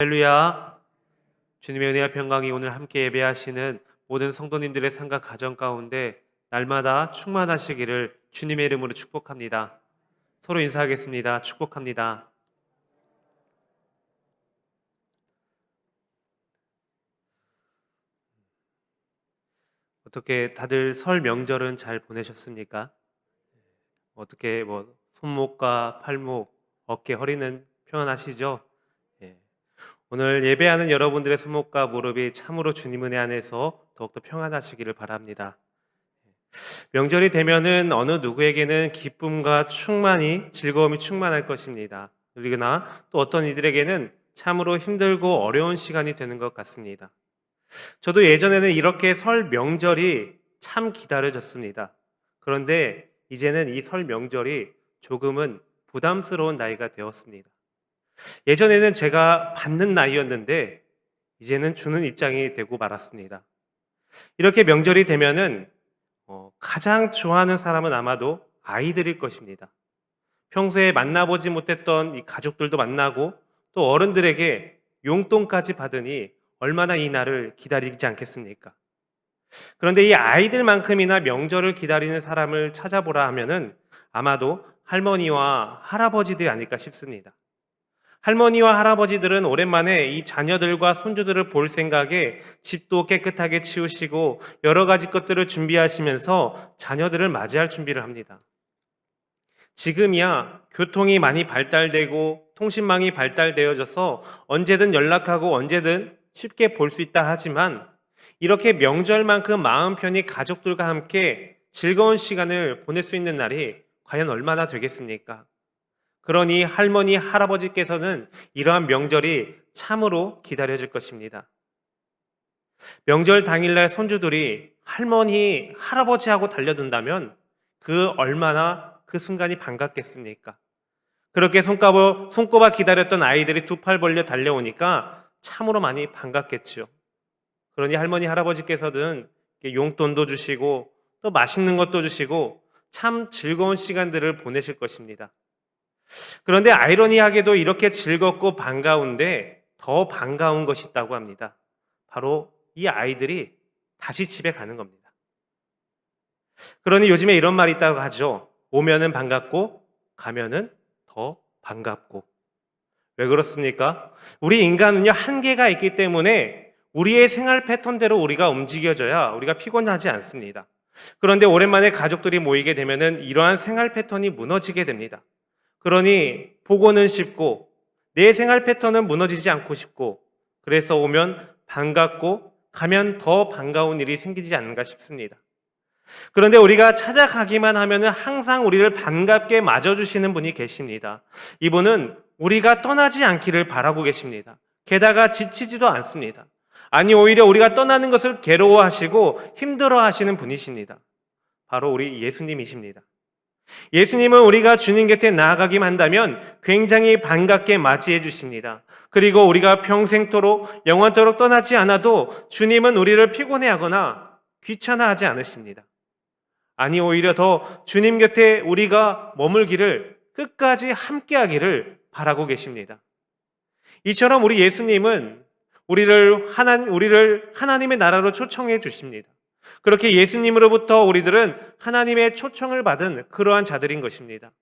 할렐루야. 주님의 은혜와 평강이 오늘 함께 예배하시는 모든 성도님들의 삶과 가정 가운데 날마다 충만하시기를 주님의 이름으로 축복합니다. 서로 인사하겠습니다. 축복합니다. 어떻게 다들 설 명절은 잘 보내셨습니까? 어떻게 뭐 손목과 팔목, 어깨, 허리는 평안하시죠? 예. 오늘 예배하는 여러분들의 손목과 무릎이 참으로 주님 은혜 안에서 더욱더 평안하시기를 바랍니다. 명절이 되면은 어느 누구에게는 기쁨과 충만이 즐거움이 충만할 것입니다. 그러나 또 어떤 이들에게는 참으로 힘들고 어려운 시간이 되는 것 같습니다. 저도 예전에는 이렇게 설 명절이 참 기다려졌습니다. 그런데 이제는 이 설 명절이 조금은 부담스러운 나이가 되었습니다. 예전에는 제가 받는 나이였는데 이제는 주는 입장이 되고 말았습니다. 이렇게 명절이 되면은 어, 가장 좋아하는 사람은 아마도 아이들일 것입니다. 평소에 만나보지 못했던 이 가족들도 만나고 또 어른들에게 용돈까지 받으니 얼마나 이 날을 기다리지 않겠습니까? 그런데 이 아이들만큼이나 명절을 기다리는 사람을 찾아보라 하면은 아마도 할머니와 할아버지들이 아닐까 싶습니다. 할머니와 할아버지들은 오랜만에 이 자녀들과 손주들을 볼 생각에 집도 깨끗하게 치우시고 여러 가지 것들을 준비하시면서 자녀들을 맞이할 준비를 합니다. 지금이야 교통이 많이 발달되고 통신망이 발달되어져서 언제든 연락하고 언제든 쉽게 볼 수 있다 하지만 이렇게 명절만큼 마음 편히 가족들과 함께 즐거운 시간을 보낼 수 있는 날이 과연 얼마나 되겠습니까? 그러니 할머니, 할아버지께서는 이러한 명절이 참으로 기다려질 것입니다. 명절 당일날 손주들이 할머니, 할아버지하고 달려든다면 그 얼마나 그 순간이 반갑겠습니까? 그렇게 손꼽아, 손꼽아 기다렸던 아이들이 두 팔 벌려 달려오니까 참으로 많이 반갑겠지요. 그러니 할머니, 할아버지께서는 용돈도 주시고 또 맛있는 것도 주시고 참 즐거운 시간들을 보내실 것입니다. 그런데 아이러니하게도 이렇게 즐겁고 반가운데 더 반가운 것이 있다고 합니다. 바로 이 아이들이 다시 집에 가는 겁니다. 그러니 요즘에 이런 말이 있다고 하죠. 오면은 반갑고 가면은 더 반갑고. 왜 그렇습니까? 우리 인간은요, 한계가 있기 때문에 우리의 생활 패턴대로 우리가 움직여져야 우리가 피곤하지 않습니다. 그런데 오랜만에 가족들이 모이게 되면은 이러한 생활 패턴이 무너지게 됩니다. 그러니 보고는 쉽고 내 생활 패턴은 무너지지 않고 싶고 그래서 오면 반갑고 가면 더 반가운 일이 생기지 않는가 싶습니다. 그런데 우리가 찾아가기만 하면은 항상 우리를 반갑게 맞아주시는 분이 계십니다. 이분은 우리가 떠나지 않기를 바라고 계십니다. 게다가 지치지도 않습니다. 아니, 오히려 우리가 떠나는 것을 괴로워하시고 힘들어 하시는 분이십니다. 바로 우리 예수님이십니다. 예수님은 우리가 주님 곁에 나아가기만 한다면 굉장히 반갑게 맞이해 주십니다. 그리고 우리가 평생토록 영원토록 떠나지 않아도 주님은 우리를 피곤해 하거나 귀찮아하지 않으십니다. 아니, 오히려 더 주님 곁에 우리가 머물기를 끝까지 함께 하기를 바라고 계십니다. 이처럼 우리 예수님은 우리를 하나 우리를 하나님의 나라로 초청해 주십니다. 그렇게 예수님으로부터 우리들은 하나님의 초청을 받은 그러한 자들인 것입니다.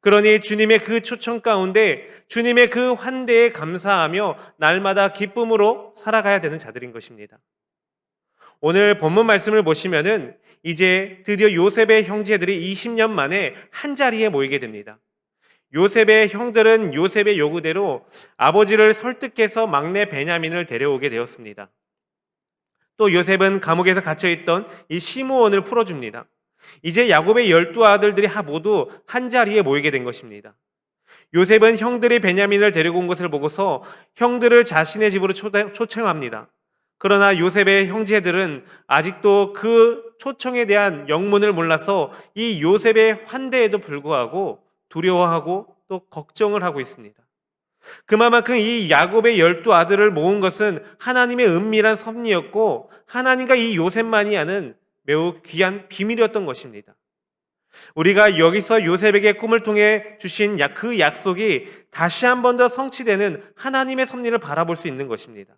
그러니 주님의 그 초청 가운데 주님의 그 환대에 감사하며 날마다 기쁨으로 살아가야 되는 자들인 것입니다. 오늘 본문 말씀을 보시면은 이제 드디어 요셉의 형제들이 20년 만에 한 자리에 모이게 됩니다. 요셉의 형들은 요셉의 요구대로 아버지를 설득해서 막내 베냐민을 데려오게 되었습니다. 또 요셉은 감옥에서 갇혀있던 이 시므온을 풀어줍니다. 이제 야곱의 열두 아들들이 모두 한 자리에 모이게 된 것입니다. 요셉은 형들이 베냐민을 데리고 온 것을 보고서 형들을 자신의 집으로 초청합니다. 그러나 요셉의 형제들은 아직도 그 초청에 대한 영문을 몰라서 이 요셉의 환대에도 불구하고 두려워하고 또 걱정을 하고 있습니다. 그만큼 이 야곱의 열두 아들을 모은 것은 하나님의 은밀한 섭리였고 하나님과 이 요셉만이 아는 매우 귀한 비밀이었던 것입니다. 우리가 여기서 요셉에게 꿈을 통해 주신 약- 그 약속이 다시 한 번 더 성취되는 하나님의 섭리를 바라볼 수 있는 것입니다.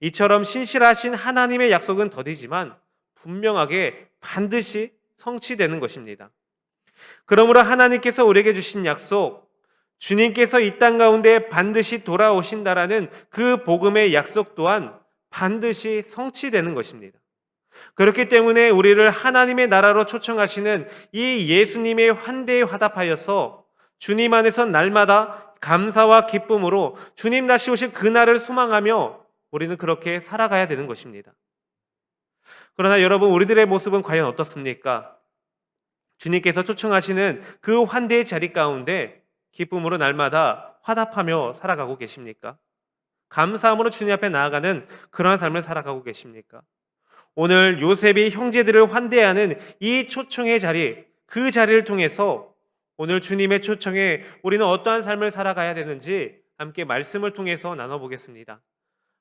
이처럼 신실하신 하나님의 약속은 더디지만 분명하게 반드시 성취되는 것입니다. 그러므로 하나님께서 우리에게 주신 약속, 주님께서 이 땅 가운데 반드시 돌아오신다라는 그 복음의 약속 또한 반드시 성취되는 것입니다. 그렇기 때문에 우리를 하나님의 나라로 초청하시는 이 예수님의 환대에 화답하여서 주님 안에서 날마다 감사와 기쁨으로 주님 다시 오실 그날을 소망하며 우리는 그렇게 살아가야 되는 것입니다. 그러나 여러분, 우리들의 모습은 과연 어떻습니까? 주님께서 초청하시는 그 환대의 자리 가운데 기쁨으로 날마다 화답하며 살아가고 계십니까? 감사함으로 주님 앞에 나아가는 그러한 삶을 살아가고 계십니까? 오늘 요셉이 형제들을 환대하는 이 초청의 자리, 그 자리를 통해서 오늘 주님의 초청에 우리는 어떠한 삶을 살아가야 되는지 함께 말씀을 통해서 나눠보겠습니다.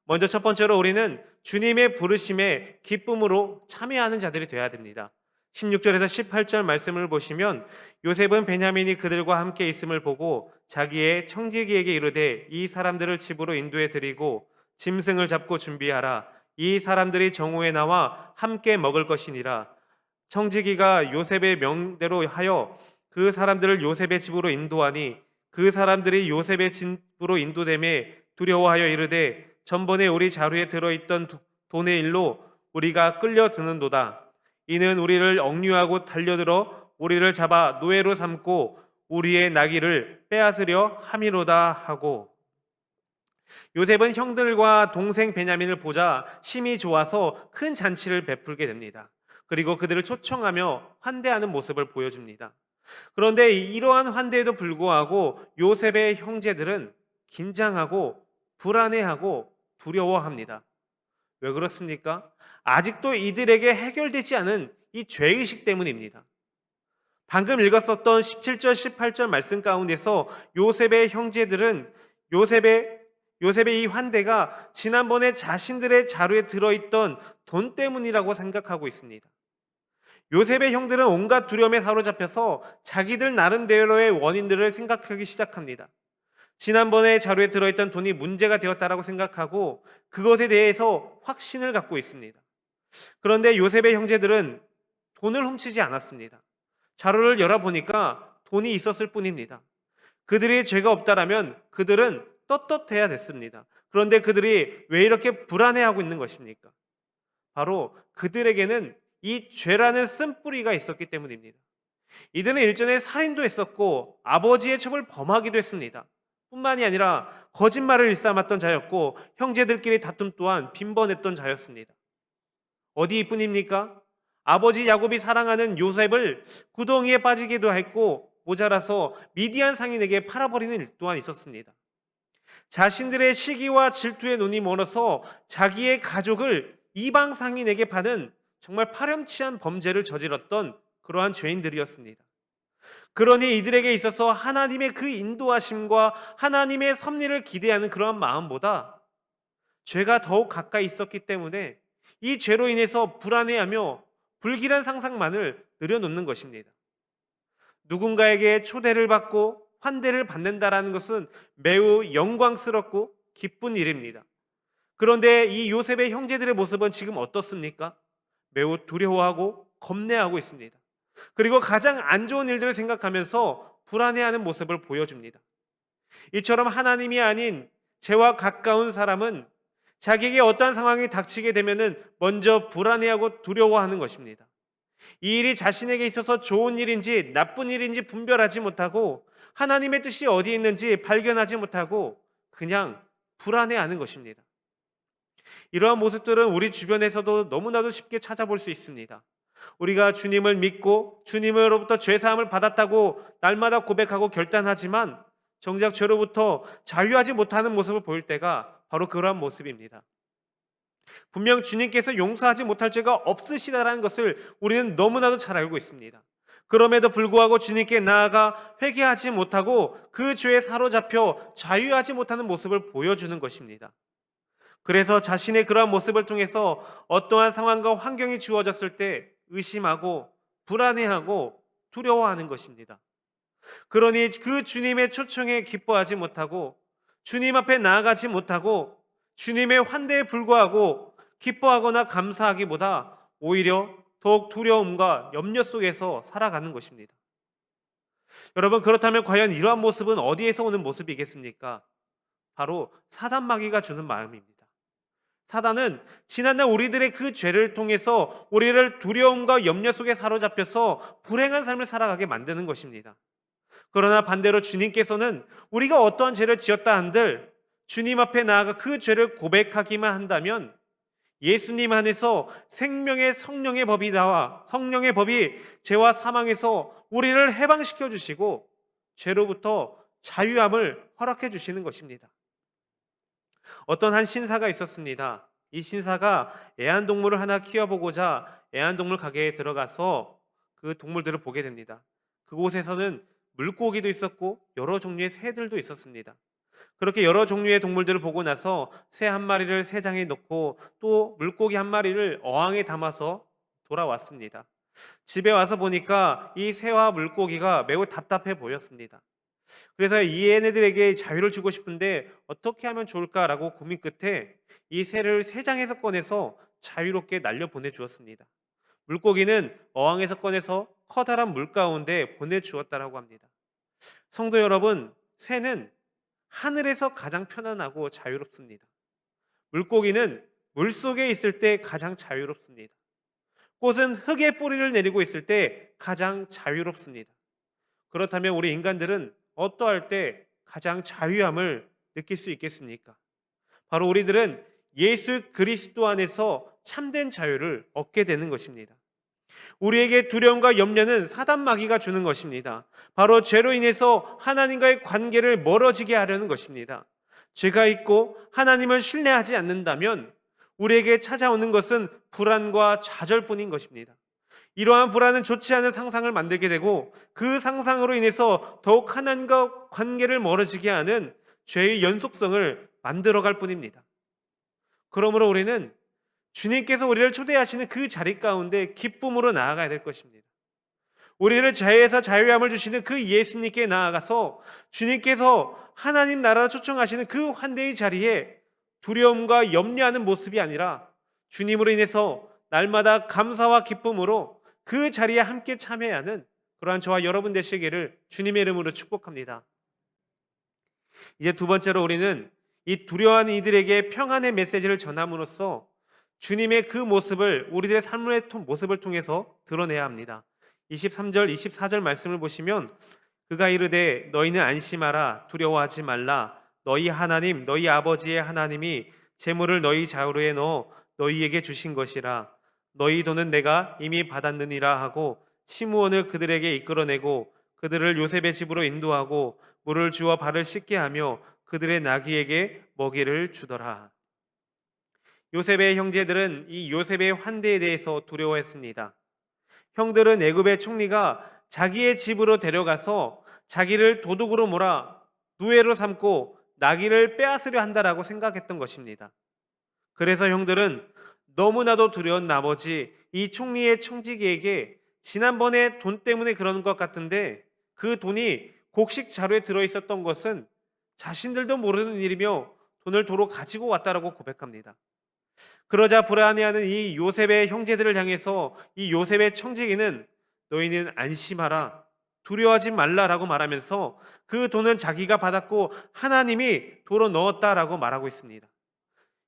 먼저 첫 번째로 우리는 주님의 부르심에 기쁨으로 참여하는 자들이 되어야 됩니다. 16절에서 18절 말씀을 보시면 요셉은 베냐민이 그들과 함께 있음을 보고 자기의 청지기에게 이르되 이 사람들을 집으로 인도해 드리고 짐승을 잡고 준비하라. 이 사람들이 정오에 나와 함께 먹을 것이니라. 청지기가 요셉의 명대로 하여 그 사람들을 요셉의 집으로 인도하니 그 사람들이 요셉의 집으로 인도됨에 두려워하여 이르되 전번에 우리 자루에 들어있던 도- 돈의 일로 우리가 끌려드는도다 이는 우리를 억류하고 달려들어 우리를 잡아 노예로 삼고 우리의 나귀를 빼앗으려 함이로다 하고 요셉은 형들과 동생 베냐민을 보자 심히 좋아서 큰 잔치를 베풀게 됩니다. 그리고 그들을 초청하며 환대하는 모습을 보여줍니다. 그런데 이러한 환대에도 불구하고 요셉의 형제들은 긴장하고 불안해하고 두려워합니다. 왜 그렇습니까? 아직도 이들에게 해결되지 않은 이 죄의식 때문입니다. 방금 읽었었던 17절, 18절 말씀 가운데서 요셉의 형제들은 요셉의 요셉의 이 환대가 지난번에 자신들의 자루에 들어있던 돈 때문이라고 생각하고 있습니다. 요셉의 형들은 온갖 두려움에 사로잡혀서 자기들 나름대로의 원인들을 생각하기 시작합니다. 지난번에 자루에 들어있던 돈이 문제가 되었다라고 생각하고 그것에 대해서 확신을 갖고 있습니다. 그런데 요셉의 형제들은 돈을 훔치지 않았습니다. 자루를 열어보니까 돈이 있었을 뿐입니다. 그들이 죄가 없다라면 그들은 떳떳해야 됐습니다. 그런데 그들이 왜 이렇게 불안해하고 있는 것입니까? 바로 그들에게는 이 죄라는 쓴뿌리가 있었기 때문입니다. 이들은 일전에 살인도 했었고 아버지의 첩을 범하기도 했습니다. 뿐만이 아니라 거짓말을 일삼았던 자였고 형제들끼리 다툼 또한 빈번했던 자였습니다. 어디뿐입니까? 아버지 야곱이 사랑하는 요셉을 구덩이에 빠지기도 했고 모자라서 미디안 상인에게 팔아버리는 일 또한 있었습니다. 자신들의 시기와 질투에 눈이 멀어서 자기의 가족을 이방 상인에게 파는 정말 파렴치한 범죄를 저질렀던 그러한 죄인들이었습니다. 그러니 이들에게 있어서 하나님의 그 인도하심과 하나님의 섭리를 기대하는 그러한 마음보다 죄가 더욱 가까이 있었기 때문에 이 죄로 인해서 불안해하며 불길한 상상만을 늘여놓는 것입니다. 누군가에게 초대를 받고 환대를 받는다라는 것은 매우 영광스럽고 기쁜 일입니다. 그런데 이 요셉의 형제들의 모습은 지금 어떻습니까? 매우 두려워하고 겁내하고 있습니다. 그리고 가장 안 좋은 일들을 생각하면서 불안해하는 모습을 보여줍니다. 이처럼 하나님이 아닌 죄와 가까운 사람은 자기에게 어떠한 상황이 닥치게 되면은 먼저 불안해하고 두려워하는 것입니다. 이 일이 자신에게 있어서 좋은 일인지 나쁜 일인지 분별하지 못하고 하나님의 뜻이 어디 있는지 발견하지 못하고 그냥 불안해하는 것입니다. 이러한 모습들은 우리 주변에서도 너무나도 쉽게 찾아볼 수 있습니다. 우리가 주님을 믿고 주님으로부터 죄 사함을 받았다고 날마다 고백하고 결단하지만 정작 죄로부터 자유하지 못하는 모습을 보일 때가 바로 그러한 모습입니다. 분명 주님께서 용서하지 못할 죄가 없으시다라는 것을 우리는 너무나도 잘 알고 있습니다. 그럼에도 불구하고 주님께 나아가 회개하지 못하고 그 죄에 사로잡혀 자유하지 못하는 모습을 보여주는 것입니다. 그래서 자신의 그러한 모습을 통해서 어떠한 상황과 환경이 주어졌을 때 의심하고 불안해하고 두려워하는 것입니다. 그러니 그 주님의 초청에 기뻐하지 못하고 주님 앞에 나아가지 못하고 주님의 환대에 불구하고 기뻐하거나 감사하기보다 오히려 더욱 두려움과 염려 속에서 살아가는 것입니다. 여러분 그렇다면 과연 이러한 모습은 어디에서 오는 모습이겠습니까? 바로 사단 마귀가 주는 마음입니다. 사단은 지난날 우리들의 그 죄를 통해서 우리를 두려움과 염려 속에 사로잡혀서 불행한 삶을 살아가게 만드는 것입니다. 그러나 반대로 주님께서는 우리가 어떠한 죄를 지었다 한들 주님 앞에 나아가 그 죄를 고백하기만 한다면 예수님 안에서 생명의 성령의 법이 나와 성령의 법이 죄와 사망에서 우리를 해방시켜 주시고 죄로부터 자유함을 허락해 주시는 것입니다. 어떤 한 신사가 있었습니다. 이 신사가 애완동물을 하나 키워보고자 애완동물 가게에 들어가서 그 동물들을 보게 됩니다. 그곳에서는 물고기도 있었고 여러 종류의 새들도 있었습니다. 그렇게 여러 종류의 동물들을 보고 나서 새 한 마리를 새장에 넣고 또 물고기 한 마리를 어항에 담아서 돌아왔습니다. 집에 와서 보니까 이 새와 물고기가 매우 답답해 보였습니다. 그래서 이 얘네들에게 자유를 주고 싶은데 어떻게 하면 좋을까라고 고민 끝에 이 새를 새장에서 꺼내서 자유롭게 날려 보내 주었습니다. 물고기는 어항에서 꺼내서 커다란 물 가운데 보내 주었다라고 합니다. 성도 여러분, 새는 하늘에서 가장 편안하고 자유롭습니다. 물고기는 물 속에 있을 때 가장 자유롭습니다. 꽃은 흙에 뿌리를 내리고 있을 때 가장 자유롭습니다. 그렇다면 우리 인간들은 어떠할 때 가장 자유함을 느낄 수 있겠습니까? 바로 우리들은 예수 그리스도 안에서 참된 자유를 얻게 되는 것입니다. 우리에게 두려움과 염려는 사단 마귀가 주는 것입니다. 바로 죄로 인해서 하나님과의 관계를 멀어지게 하려는 것입니다. 죄가 있고 하나님을 신뢰하지 않는다면 우리에게 찾아오는 것은 불안과 좌절뿐인 것입니다. 이러한 불안은 좋지 않은 상상을 만들게 되고 그 상상으로 인해서 더욱 하나님과 관계를 멀어지게 하는 죄의 연속성을 만들어갈 뿐입니다. 그러므로 우리는 주님께서 우리를 초대하시는 그 자리 가운데 기쁨으로 나아가야 될 것입니다. 우리를 죄에서 자유함을 주시는 그 예수님께 나아가서 주님께서 하나님 나라를 초청하시는 그 환대의 자리에 두려움과 염려하는 모습이 아니라 주님으로 인해서 날마다 감사와 기쁨으로 그 자리에 함께 참여하는 그러한 저와 여러분 되시기를 주님의 이름으로 축복합니다. 이제 두 번째로 우리는 이 두려워하는 이들에게 평안의 메시지를 전함으로써 주님의 그 모습을 우리들의 삶의 모습을 통해서 드러내야 합니다. 23절, 24절 말씀을 보시면 그가 이르되 너희는 안심하라 두려워하지 말라 너희 하나님 너희 아버지의 하나님이 재물을 너희 좌우에 넣어 너희에게 주신 것이라 너희 돈은 내가 이미 받았느니라 하고 시므온을 그들에게 이끌어내고 그들을 요셉의 집으로 인도하고 물을 주어 발을 씻게 하며 그들의 나귀에게 먹이를 주더라. 요셉의 형제들은 이 요셉의 환대에 대해서 두려워했습니다. 형들은 애굽의 총리가 자기의 집으로 데려가서 자기를 도둑으로 몰아 노예로 삼고 나귀를 빼앗으려 한다라고 생각했던 것입니다. 그래서 형들은 너무나도 두려운 나머지 이 총리의 청지기에게 지난번에 돈 때문에 그러는 것 같은데 그 돈이 곡식 자루에 들어 있었던 것은 자신들도 모르는 일이며 돈을 도로 가지고 왔다라고 고백합니다. 그러자 불안해하는 이 요셉의 형제들을 향해서 이 요셉의 청지기는 너희는 안심하라 두려워하지 말라라고 말하면서 그 돈은 자기가 받았고 하나님이 도로 넣었다라고 말하고 있습니다.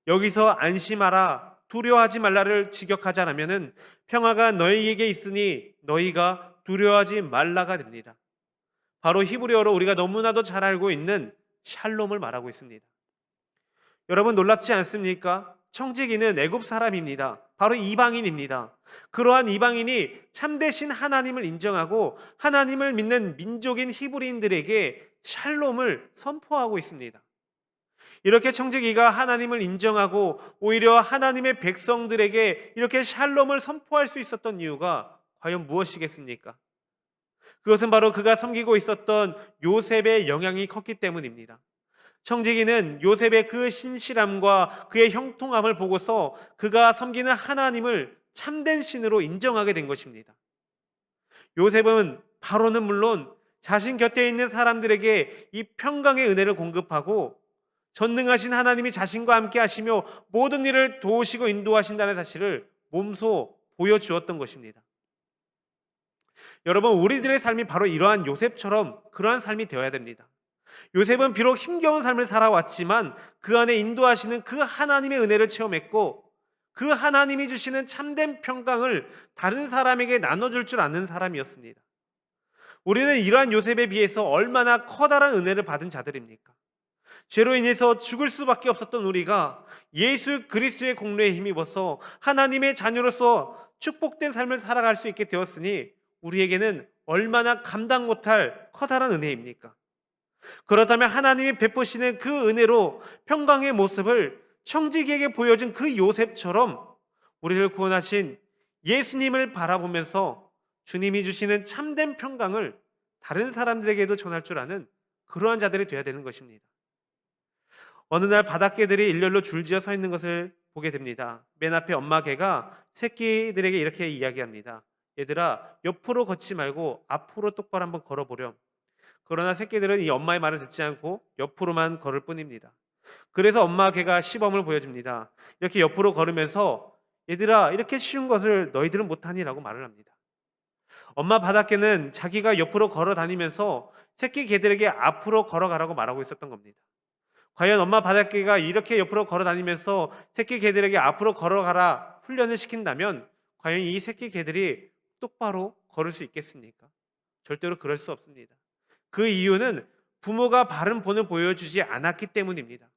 여기서 안심하라 두려워하지 말라를 직역하자면은 평화가 너희에게 있으니 너희가 두려워하지 말라가 됩니다. 바로 히브리어로 우리가 너무나도 잘 알고 있는 샬롬을 말하고 있습니다. 여러분 놀랍지 않습니까? 청지기는 애굽 사람입니다. 바로 이방인입니다. 그러한 이방인이 참되신 하나님을 인정하고 하나님을 믿는 민족인 히브리인들에게 샬롬을 선포하고 있습니다. 이렇게 청지기가 하나님을 인정하고 오히려 하나님의 백성들에게 이렇게 샬롬을 선포할 수 있었던 이유가 과연 무엇이겠습니까? 그것은 바로 그가 섬기고 있었던 요셉의 영향이 컸기 때문입니다. 청지기는 요셉의 그 신실함과 그의 형통함을 보고서 그가 섬기는 하나님을 참된 신으로 인정하게 된 것입니다. 요셉은 바로는 물론 자신 곁에 있는 사람들에게 이 평강의 은혜를 공급하고 전능하신 하나님이 자신과 함께 하시며 모든 일을 도우시고 인도하신다는 사실을 몸소 보여주었던 것입니다. 여러분, 우리들의 삶이 바로 이러한 요셉처럼 그러한 삶이 되어야 됩니다. 요셉은 비록 힘겨운 삶을 살아왔지만 그 안에 인도하시는 그 하나님의 은혜를 체험했고 그 하나님이 주시는 참된 평강을 다른 사람에게 나눠줄 줄 아는 사람이었습니다. 우리는 이러한 요셉에 비해서 얼마나 커다란 은혜를 받은 자들입니까? 죄로 인해서 죽을 수밖에 없었던 우리가 예수 그리스도의 공로에 힘입어서 하나님의 자녀로서 축복된 삶을 살아갈 수 있게 되었으니 우리에게는 얼마나 감당 못할 커다란 은혜입니까? 그렇다면 하나님이 베푸시는 그 은혜로 평강의 모습을 청지기에게 보여준 그 요셉처럼 우리를 구원하신 예수님을 바라보면서 주님이 주시는 참된 평강을 다른 사람들에게도 전할 줄 아는 그러한 자들이 되어야 되는 것입니다. 어느 날 바닷개들이 일렬로 줄지어 서 있는 것을 보게 됩니다. 맨 앞에 엄마 개가 새끼들에게 이렇게 이야기합니다. 얘들아, 옆으로 걷지 말고 앞으로 똑바로 한번 걸어보렴. 그러나 새끼들은 이 엄마의 말을 듣지 않고 옆으로만 걸을 뿐입니다. 그래서 엄마 개가 시범을 보여줍니다. 이렇게 옆으로 걸으면서 얘들아, 이렇게 쉬운 것을 너희들은 못하니라고 말을 합니다. 엄마 바닷개는 자기가 옆으로 걸어 다니면서 새끼 개들에게 앞으로 걸어가라고 말하고 있었던 겁니다. 과연 엄마 바닷개가 이렇게 옆으로 걸어 다니면서 새끼 개들에게 앞으로 걸어가라 훈련을 시킨다면 과연 이 새끼 개들이 똑바로 걸을 수 있겠습니까? 절대로 그럴 수 없습니다. 그 이유는 부모가 바른 본을 보여주지 않았기 때문입니다.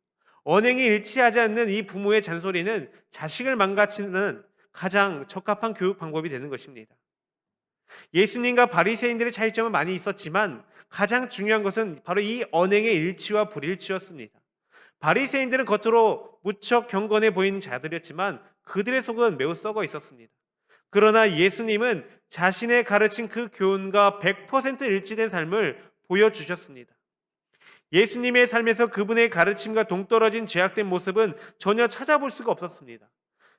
언행이 일치하지 않는 이 부모의 잔소리는 자식을 망가치는 가장 적합한 교육 방법이 되는 것입니다. 예수님과 바리새인들의 차이점은 많이 있었지만 가장 중요한 것은 바로 이 언행의 일치와 불일치였습니다. 바리새인들은 겉으로 무척 경건해 보이는 자들이었지만 그들의 속은 매우 썩어 있었습니다. 그러나 예수님은 자신의 가르친 그 교훈과 100% 일치된 삶을 보여주셨습니다. 예수님의 삶에서 그분의 가르침과 동떨어진 죄악된 모습은 전혀 찾아볼 수가 없었습니다.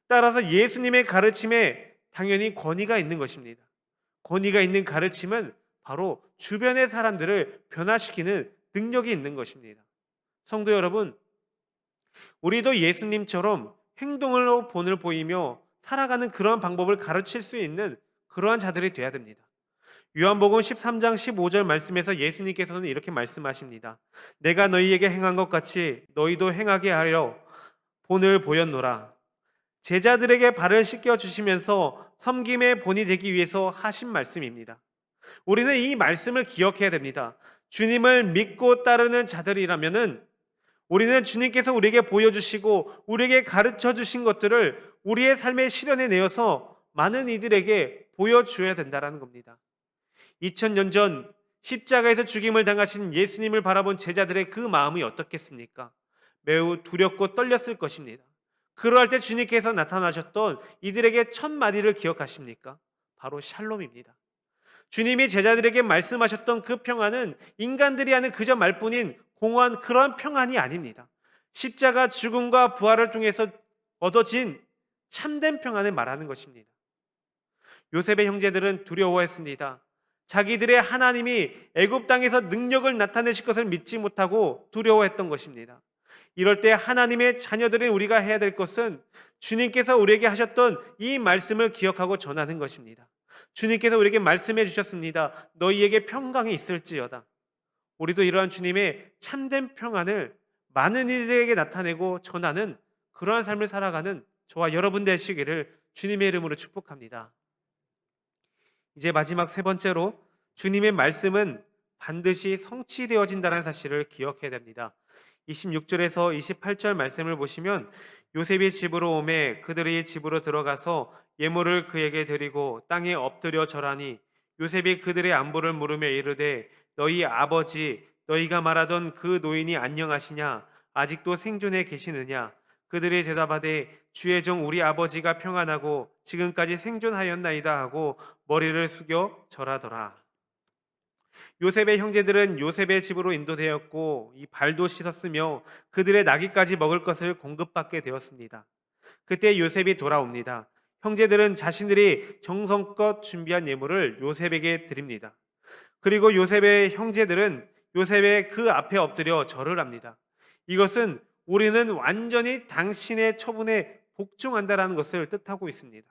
따라서 예수님의 가르침에 당연히 권위가 있는 것입니다. 권위가 있는 가르침은 바로 주변의 사람들을 변화시키는 능력이 있는 것입니다. 성도 여러분, 우리도 예수님처럼 행동으로 본을 보이며 살아가는 그러한 방법을 가르칠 수 있는 그러한 자들이 되어야 됩니다. 요한복음 13장 15절 말씀에서 예수님께서는 이렇게 말씀하십니다. 내가 너희에게 행한 것 같이 너희도 행하게 하려 본을 보였노라. 제자들에게 발을 씻겨 주시면서 섬김의 본이 되기 위해서 하신 말씀입니다. 우리는 이 말씀을 기억해야 됩니다. 주님을 믿고 따르는 자들이라면은 우리는 주님께서 우리에게 보여주시고 우리에게 가르쳐 주신 것들을 우리의 삶에 실현해 내어서 많은 이들에게 보여줘야 된다는 겁니다. 2000년 전 십자가에서 죽임을 당하신 예수님을 바라본 제자들의 그 마음이 어떻겠습니까? 매우 두렵고 떨렸을 것입니다. 그러할 때 주님께서 나타나셨던 이들에게 첫 마디를 기억하십니까? 바로 샬롬입니다. 주님이 제자들에게 말씀하셨던 그 평안은 인간들이 하는 그저 말뿐인 공허한 그런 평안이 아닙니다. 십자가 죽음과 부활을 통해서 얻어진 참된 평안을 말하는 것입니다. 요셉의 형제들은 두려워했습니다. 자기들의 하나님이 애굽 땅에서 능력을 나타내실 것을 믿지 못하고 두려워했던 것입니다. 이럴 때 하나님의 자녀들인 우리가 해야 될 것은 주님께서 우리에게 하셨던 이 말씀을 기억하고 전하는 것입니다. 주님께서 우리에게 말씀해 주셨습니다. 너희에게 평강이 있을지어다. 우리도 이러한 주님의 참된 평안을 많은 이들에게 나타내고 전하는 그러한 삶을 살아가는 저와 여러분 되시기를 주님의 이름으로 축복합니다. 이제 마지막 세 번째로 주님의 말씀은 반드시 성취되어진다는 사실을 기억해야 됩니다. 26절에서 28절 말씀을 보시면 요셉이 집으로 오매 그들이 집으로 들어가서 예물을 그에게 드리고 땅에 엎드려 절하니 요셉이 그들의 안부를 물으며 이르되 너희 아버지 너희가 말하던 그 노인이 안녕하시냐 아직도 생존해 계시느냐 그들이 대답하되 주의 종 우리 아버지가 평안하고 지금까지 생존하였나이다 하고 머리를 숙여 절하더라. 요셉의 형제들은 요셉의 집으로 인도되었고 이 발도 씻었으며 그들의 나귀까지 먹을 것을 공급받게 되었습니다. 그때 요셉이 돌아옵니다. 형제들은 자신들이 정성껏 준비한 예물을 요셉에게 드립니다. 그리고 요셉의 형제들은 요셉의 그 앞에 엎드려 절을 합니다. 이것은 우리는 완전히 당신의 처분에 복종한다라는 것을 뜻하고 있습니다.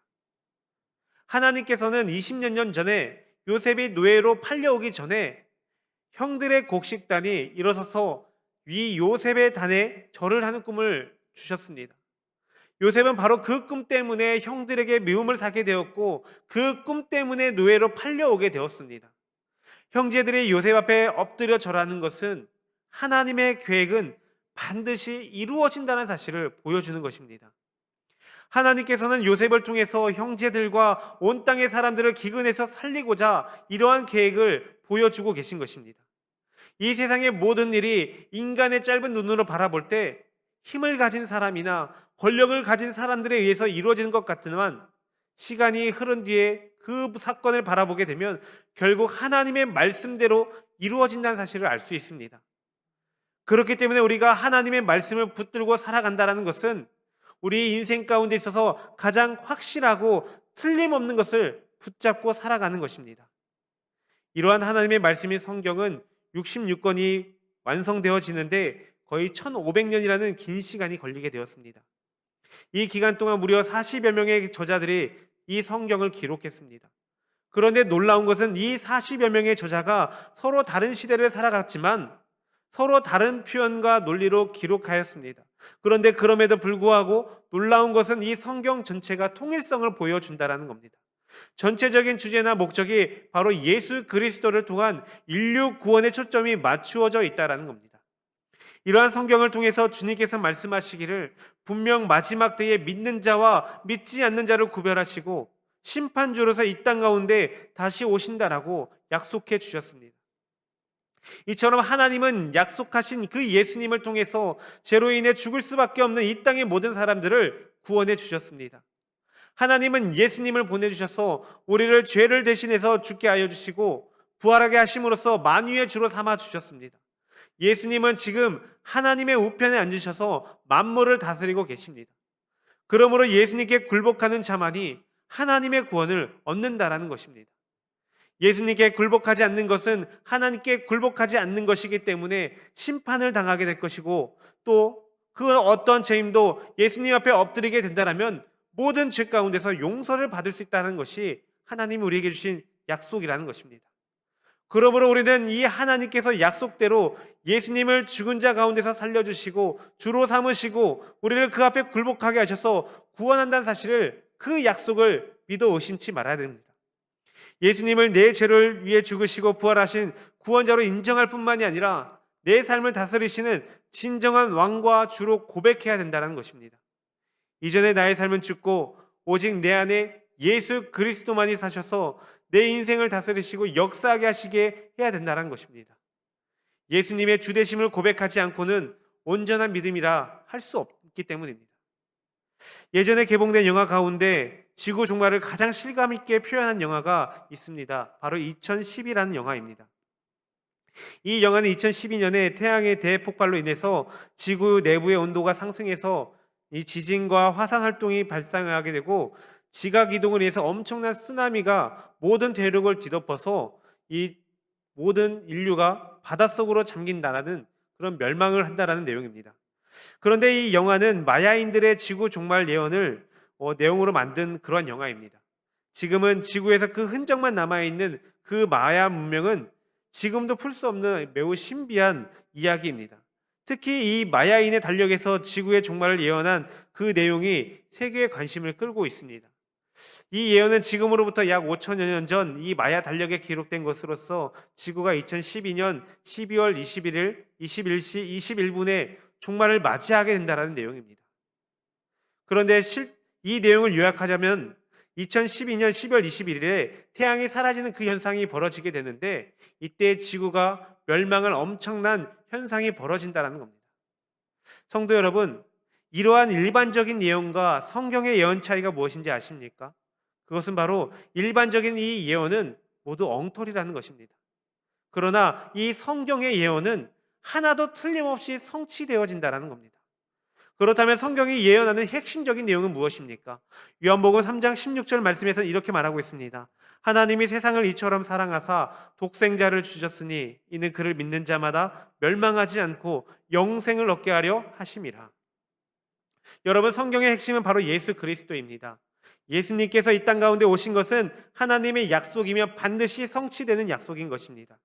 하나님께서는 20년 전 전에 요셉이 노예로 팔려오기 전에 형들의 곡식단이 일어서서 위 요셉의 단에 절을 하는 꿈을 주셨습니다. 요셉은 바로 그 꿈 때문에 형들에게 미움을 사게 되었고 그 꿈 때문에 노예로 팔려오게 되었습니다. 형제들이 요셉 앞에 엎드려 절하는 것은 하나님의 계획은 반드시 이루어진다는 사실을 보여주는 것입니다. 하나님께서는 요셉을 통해서 형제들과 온 땅의 사람들을 기근에서 살리고자 이러한 계획을 보여주고 계신 것입니다. 이 세상의 모든 일이 인간의 짧은 눈으로 바라볼 때 힘을 가진 사람이나 권력을 가진 사람들에 의해서 이루어지는 것 같지만 시간이 흐른 뒤에 그 사건을 바라보게 되면 결국 하나님의 말씀대로 이루어진다는 사실을 알 수 있습니다. 그렇기 때문에 우리가 하나님의 말씀을 붙들고 살아간다는 것은 우리 인생 가운데 있어서 가장 확실하고 틀림없는 것을 붙잡고 살아가는 것입니다. 이러한 하나님의 말씀인 성경은 66권이 완성되어지는데 거의 1500년이라는 긴 시간이 걸리게 되었습니다. 이 기간 동안 무려 40여 명의 저자들이 이 성경을 기록했습니다. 그런데 놀라운 것은 이 40여 명의 저자가 서로 다른 시대를 살아갔지만 서로 다른 표현과 논리로 기록하였습니다. 그런데 그럼에도 불구하고 놀라운 것은 이 성경 전체가 통일성을 보여준다라는 겁니다. 전체적인 주제나 목적이 바로 예수 그리스도를 통한 인류 구원의 초점이 맞추어져 있다라는 겁니다. 이러한 성경을 통해서 주님께서 말씀하시기를 분명 마지막 때에 믿는 자와 믿지 않는 자를 구별하시고 심판주로서 이 땅 가운데 다시 오신다라고 약속해 주셨습니다. 이처럼 하나님은 약속하신 그 예수님을 통해서 죄로 인해 죽을 수밖에 없는 이 땅의 모든 사람들을 구원해 주셨습니다. 하나님은 예수님을 보내주셔서 우리를 죄를 대신해서 죽게 하여 주시고 부활하게 하심으로써 만유의 주로 삼아 주셨습니다. 예수님은 지금 하나님의 우편에 앉으셔서 만물을 다스리고 계십니다. 그러므로 예수님께 굴복하는 자만이 하나님의 구원을 얻는다라는 것입니다. 예수님께 굴복하지 않는 것은 하나님께 굴복하지 않는 것이기 때문에 심판을 당하게 될 것이고 또 그 어떤 죄임도 예수님 앞에 엎드리게 된다면 모든 죄 가운데서 용서를 받을 수 있다는 것이 하나님이 우리에게 주신 약속이라는 것입니다. 그러므로 우리는 이 하나님께서 약속대로 예수님을 죽은 자 가운데서 살려주시고 주로 삼으시고 우리를 그 앞에 굴복하게 하셔서 구원한다는 사실을 그 약속을 믿어 의심치 말아야 됩니다. 예수님을 내 죄를 위해 죽으시고 부활하신 구원자로 인정할 뿐만이 아니라 내 삶을 다스리시는 진정한 왕과 주로 고백해야 된다는 것입니다. 이전에 나의 삶은 죽고 오직 내 안에 예수 그리스도만이 사셔서 내 인생을 다스리시고 역사하게 하시게 해야 된다는 것입니다. 예수님의 주대심을 고백하지 않고는 온전한 믿음이라 할 수 없기 때문입니다. 예전에 개봉된 영화 가운데 지구 종말을 가장 실감 있게 표현한 영화가 있습니다. 바로 2010이라는 영화입니다. 이 영화는 2012년에 태양의 대폭발로 인해서 지구 내부의 온도가 상승해서 이 지진과 화산 활동이 발생하게 되고 지각 이동을 위해서 엄청난 쓰나미가 모든 대륙을 뒤덮어서 이 모든 인류가 바닷속으로 잠긴다라는 그런 멸망을 한다라는 내용입니다. 그런데 이 영화는 마야인들의 지구 종말 예언을 어, 내용으로 만든 그런 영화입니다. 지금은 지구에서 그 흔적만 남아있는 그 마야 문명은 지금도 풀 수 없는 매우 신비한 이야기입니다. 특히 이 마야인의 달력에서 지구의 종말을 예언한 그 내용이 세계의 관심을 끌고 있습니다. 이 예언은 지금으로부터 약 5천여 년 전 이 마야 달력에 기록된 것으로서 지구가 2012년 12월 21일 21시 21분에 종말을 맞이하게 된다는 내용입니다. 그런데 실, 이 내용을 요약하자면 2012년 10월 21일에 태양이 사라지는 그 현상이 벌어지게 되는데 이때 지구가 멸망을 엄청난 현상이 벌어진다는 겁니다. 성도 여러분, 이러한 일반적인 내용과 성경의 예언 차이가 무엇인지 아십니까? 그것은 바로 일반적인 이 예언은 모두 엉터리라는 것입니다. 그러나 이 성경의 예언은 하나도 틀림없이 성취되어진다는 겁니다. 그렇다면 성경이 예언하는 핵심적인 내용은 무엇입니까? 요한복음 3장 16절 말씀에서 이렇게 말하고 있습니다. 하나님이 세상을 이처럼 사랑하사 독생자를 주셨으니 이는 그를 믿는 자마다 멸망하지 않고 영생을 얻게 하려 하심이라. 여러분 성경의 핵심은 바로 예수 그리스도입니다. 예수님께서 이 땅 가운데 오신 것은 하나님의 약속이며 반드시 성취되는 약속인 것입니다.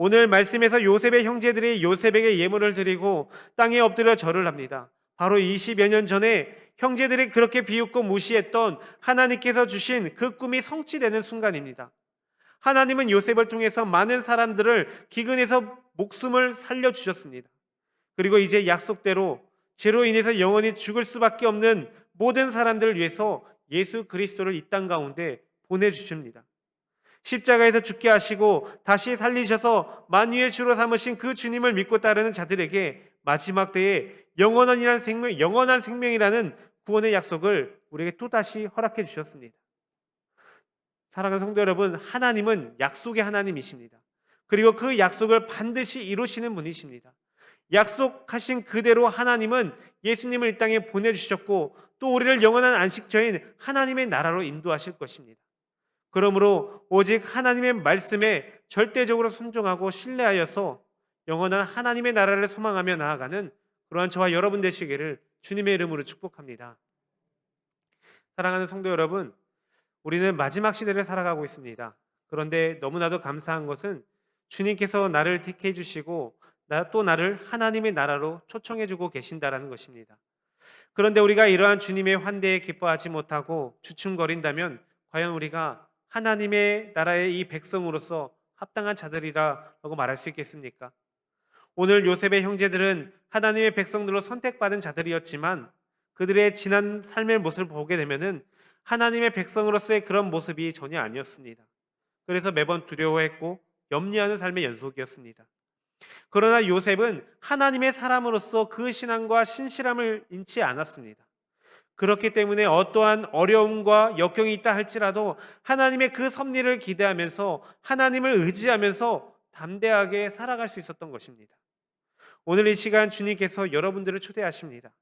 오늘 말씀에서 요셉의 형제들이 요셉에게 예물을 드리고 땅에 엎드려 절을 합니다. 바로 20여 년 전에 형제들이 그렇게 비웃고 무시했던 하나님께서 주신 그 꿈이 성취되는 순간입니다. 하나님은 요셉을 통해서 많은 사람들을 기근에서 목숨을 살려주셨습니다. 그리고 이제 약속대로 죄로 인해서 영원히 죽을 수밖에 없는 모든 사람들을 위해서 예수 그리스도를 이 땅 가운데 보내주십니다. 십자가에서 죽게 하시고 다시 살리셔서 만유의 주로 삼으신 그 주님을 믿고 따르는 자들에게 마지막 때에 영원한 생명, 영원한 생명이라는 구원의 약속을 우리에게 또다시 허락해 주셨습니다. 사랑하는 성도 여러분, 하나님은 약속의 하나님이십니다. 그리고 그 약속을 반드시 이루시는 분이십니다. 약속하신 그대로 하나님은 예수님을 이 땅에 보내주셨고 또 우리를 영원한 안식처인 하나님의 나라로 인도하실 것입니다. 그러므로 오직 하나님의 말씀에 절대적으로 순종하고 신뢰하여서 영원한 하나님의 나라를 소망하며 나아가는 그러한 저와 여러분 되시기를 주님의 이름으로 축복합니다. 사랑하는 성도 여러분, 우리는 마지막 시대를 살아가고 있습니다. 그런데 너무나도 감사한 것은 주님께서 나를 택해 주시고 또 나를 하나님의 나라로 초청해 주고 계신다라는 것입니다. 그런데 우리가 이러한 주님의 환대에 기뻐하지 못하고 주춤거린다면 과연 우리가 하나님의 나라의 이 백성으로서 합당한 자들이라고 말할 수 있겠습니까? 오늘 요셉의 형제들은 하나님의 백성들로 선택받은 자들이었지만 그들의 지난 삶의 모습을 보게 되면은 하나님의 백성으로서의 그런 모습이 전혀 아니었습니다. 그래서 매번 두려워했고 염려하는 삶의 연속이었습니다. 그러나 요셉은 하나님의 사람으로서 그 신앙과 신실함을 잃지 않았습니다. 그렇기 때문에 어떠한 어려움과 역경이 있다 할지라도 하나님의 그 섭리를 기대하면서 하나님을 의지하면서 담대하게 살아갈 수 있었던 것입니다. 오늘 이 시간 주님께서 여러분들을 초대하십니다.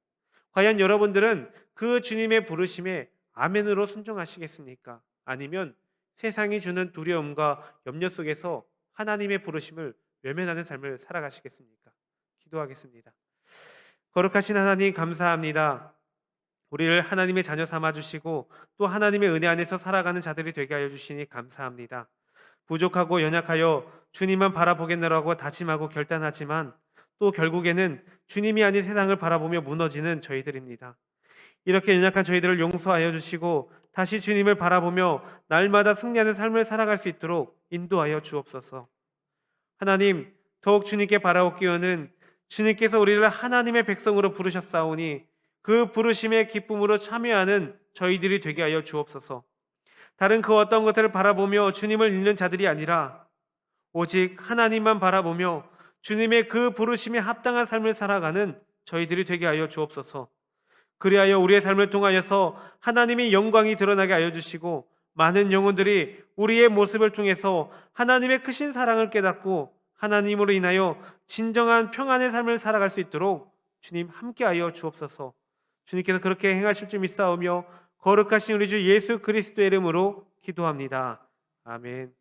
과연 여러분들은 그 주님의 부르심에 아멘으로 순종하시겠습니까? 아니면 세상이 주는 두려움과 염려 속에서 하나님의 부르심을 외면하는 삶을 살아가시겠습니까? 기도하겠습니다. 거룩하신 하나님 감사합니다. 우리를 하나님의 자녀 삼아 주시고 또 하나님의 은혜 안에서 살아가는 자들이 되게 하여 주시니 감사합니다. 부족하고 연약하여 주님만 바라보겠노라고 다짐하고 결단하지만 또 결국에는 주님이 아닌 세상을 바라보며 무너지는 저희들입니다. 이렇게 연약한 저희들을 용서하여 주시고 다시 주님을 바라보며 날마다 승리하는 삶을 살아갈 수 있도록 인도하여 주옵소서. 하나님, 더욱 주님께 바라옵기원은 주님께서 우리를 하나님의 백성으로 부르셨사오니 그 부르심의 기쁨으로 참여하는 저희들이 되게 하여 주옵소서. 다른 그 어떤 것들을 바라보며 주님을 잃는 자들이 아니라 오직 하나님만 바라보며 주님의 그 부르심에 합당한 삶을 살아가는 저희들이 되게 하여 주옵소서. 그리하여 우리의 삶을 통하여서 하나님의 영광이 드러나게 하여 주시고 많은 영혼들이 우리의 모습을 통해서 하나님의 크신 사랑을 깨닫고 하나님으로 인하여 진정한 평안의 삶을 살아갈 수 있도록 주님 함께하여 주옵소서. 주님께서 그렇게 행하실 줄 믿사오며 거룩하신 우리 주 예수 그리스도의 이름으로 기도합니다. 아멘.